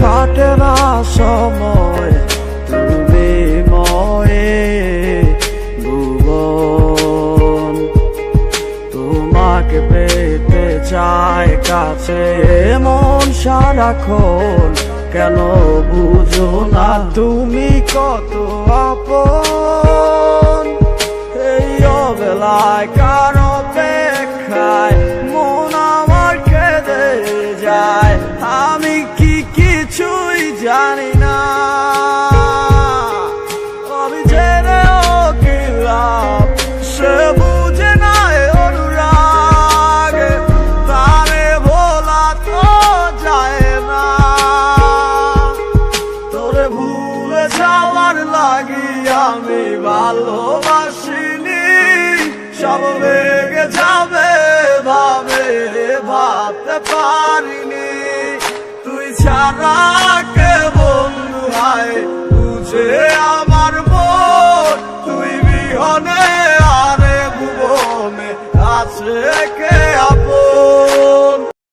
কাটে না সময়, তুমি ময়ে ভুবন। তোমাকে পেতে চায় কাছে, মন সারাক্ষণ। কেন বুঝো না তুমি কত আপন? এই অবেলায় কারও দেখায় মন আমার কেঁদে যায়। জানি না। আমি জেনেও কি লাভ সে বুঝে না এ অনুরাগ, তারে ভোলা তো যায় না। তোরে ভুলে যাওয়ার লাগি আমি ভালোবাসিনি, সব বেগে যাবে, ভাবে ভাবতে পারিনি। তুই ছাড়া